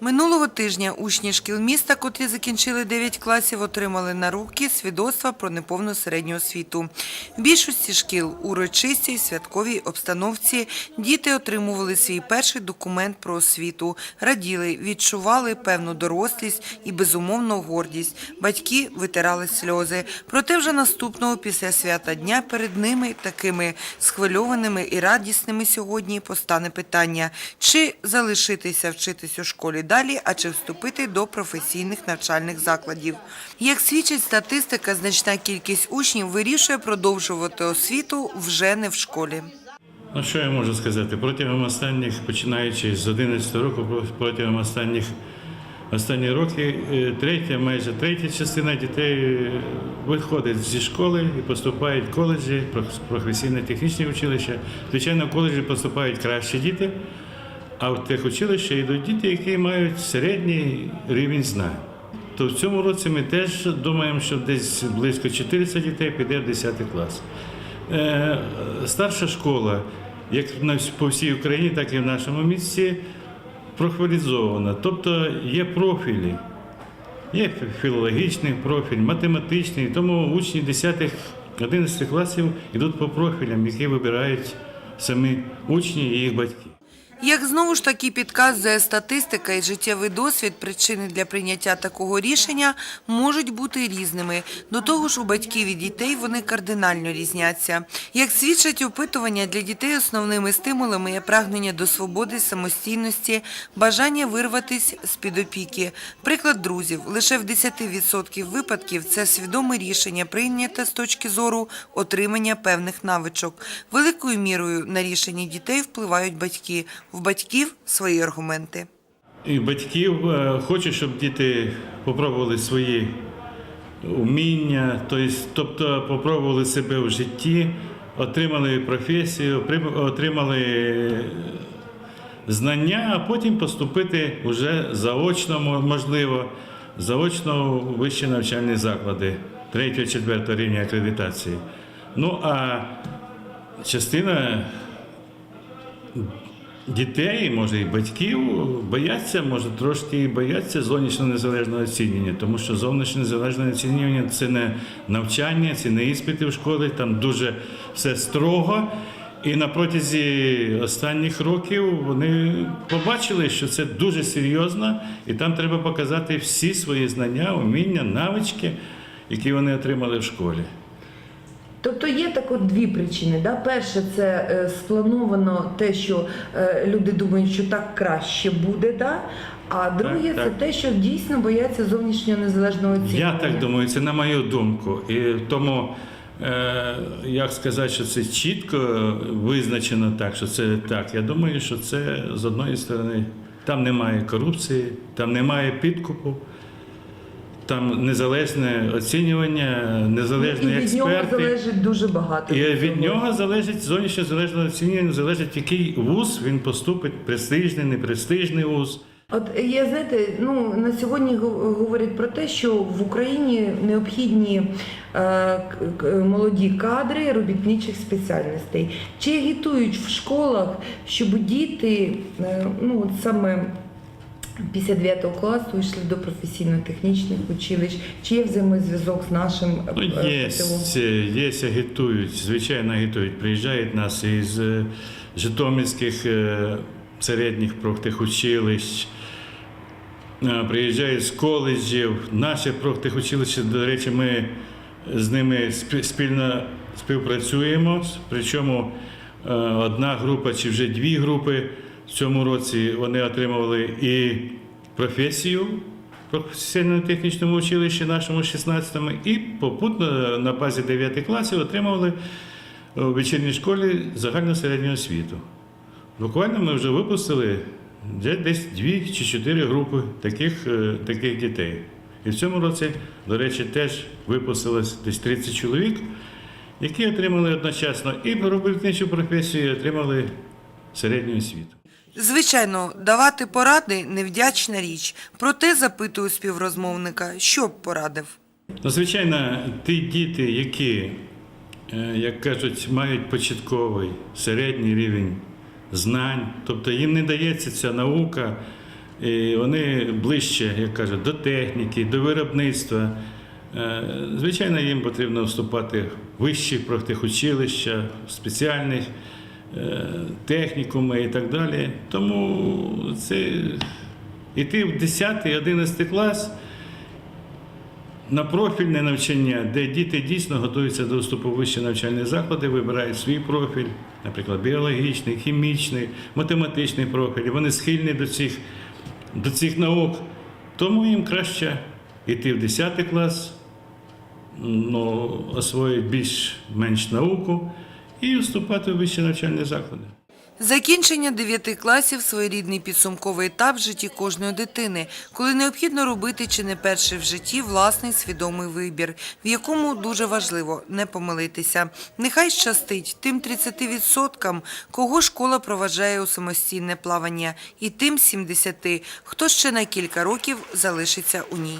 Минулого тижня учні шкіл міста, котрі закінчили 9 класів, отримали на руки свідоцтва про неповну середню освіту. В більшості шкіл у урочистій святковій обстановці діти отримували свій перший документ про освіту, раділи, відчували певну дорослість і безумовну гордість. Батьки витирали сльози. Проте вже наступного після свята дня перед ними такими схвильованими і радісними сьогодні постане питання, чи залишитися вчитись у школі далі, а чи вступити до професійних навчальних закладів. Як свідчить статистика, значна кількість учнів вирішує продовжувати освіту вже не в школі. Ну, що я можу сказати? Протягом останніх, починаючи з 11 року, протягом останніх останні роки, е, третя, майже третя частина дітей е, виходить зі школи і поступають в коледжі, проф- професійно-технічні училища. Звичайно, в коледжі поступають кращі діти, а в тих училища йдуть діти, які мають середній рівень знань. То в цьому році ми теж думаємо, що десь близько 400 дітей піде в 10 клас. Е, Старша школа, як по всій Україні, так і в нашому місті, профілізована. Тобто є профілі. Є філологічний профіль, математичний, тому учні 10-11 класів йдуть по профілям, які вибирають самі учні і їх батьки. Як знову ж таки підказує статистика і життєвий досвід, причини для прийняття такого рішення можуть бути різними. До того ж, у батьків і дітей вони кардинально різняться. Як свідчать опитування, для дітей основними стимулами є прагнення до свободи, самостійності, бажання вирватися з-під опіки. Приклад друзів. Лише в 10% випадків це свідоме рішення прийняте з точки зору отримання певних навичок. Великою мірою на рішення дітей впливають батьки. В батьків свої аргументи. І батьків е, хочуть, щоб діти попробували свої уміння, тобто, тобто попробували себе в житті, отримали професію, отримали знання, а потім поступити вже заочно, можливо, заочно в вищі навчальні заклади 3-4 рівня акредитації. Ну а частина дітей, може і батьків бояться, може трошки бояться зовнішнього незалежного оцінювання, тому що зовнішнє незалежне оцінювання це не навчання, це не іспити в школі, там дуже все строго. І на протязі останніх років вони побачили, що це дуже серйозно, і там треба показати всі свої знання, уміння, навички, які вони отримали в школі. Тобто є так от дві причини. Да? Перше, це е, сплановано те, що е, люди думають, що так краще буде. Да? А друге, Так, це так. те, що дійсно бояться зовнішнього незалежного оцінювання. Я так думаю, це на мою думку. І тому, е, як сказати, що це чітко визначено так, що це так. Я думаю, що це з одної сторони там немає корупції, там немає підкупу, там незалежне оцінювання, незалежні і від нього залежить дуже багато. І від цього. нього залежить зовнішнє залежне оцінювання, залежить, який вуз він поступить, престижний, непрестижний вуз. От я знаєте, ну на сьогодні говорять про те, що в Україні необхідні е, молоді кадри робітничих спеціальностей. Чи агітують в школах, щоб діти, е, ну от саме після 9 класу йшли до професійно-технічних училищ? Чи є взаємозв'язок з нашим е, Ну, є, агітують, звичайно, агітують. Приїжджають нас із е, житомирських е, середніх профтехучилищ, приїжджають з коледжів. Наше профтехучилище, до речі, ми з ними спільно співпрацюємо. Причому одна група чи вже дві групи в цьому році вони отримували і професію в професійно-технічному училищі нашому 16-му, і попутно на базі 9 класів отримували у вечірній школі загальну середню освіту. Буквально ми вже випустили десь дві чи чотири групи таких, е, таких дітей. І в цьому році, до речі, теж випустилось десь 30 чоловік, які отримали одночасно і робітничу професію, і отримали середню освіту. Звичайно, давати поради невдячна річ. Проте запитую співрозмовника, що б порадив. Ну, звичайно, ті діти, які, е, як кажуть, мають початковий середній рівень знань, тобто їм не дається ця наука І вони ближче, як кажуть, до техніки, до виробництва. Е, Звичайно, їм потрібно вступати в вищі профтехучилища, в спеціальних технікуми і так далі. Тому це іти в 10-11 клас на профільне навчання, де діти дійсно готуються до вступу в вищі навчальні заклади, вибирають свій профіль, наприклад, біологічний, хімічний, математичний профіль. Вони схильні до цих, до цих наук. Тому їм краще йти в 10 клас, ну, освоїти більш-менш науку і вступати в вищі навчальні заклади. Закінчення 9 класів – своєрідний підсумковий етап в житті кожної дитини, коли необхідно робити чи не перший в житті власний свідомий вибір, в якому дуже важливо не помилитися. Нехай щастить тим 30%, кого школа проваджає у самостійне плавання, і тим 70%, хто ще на кілька років залишиться у ній.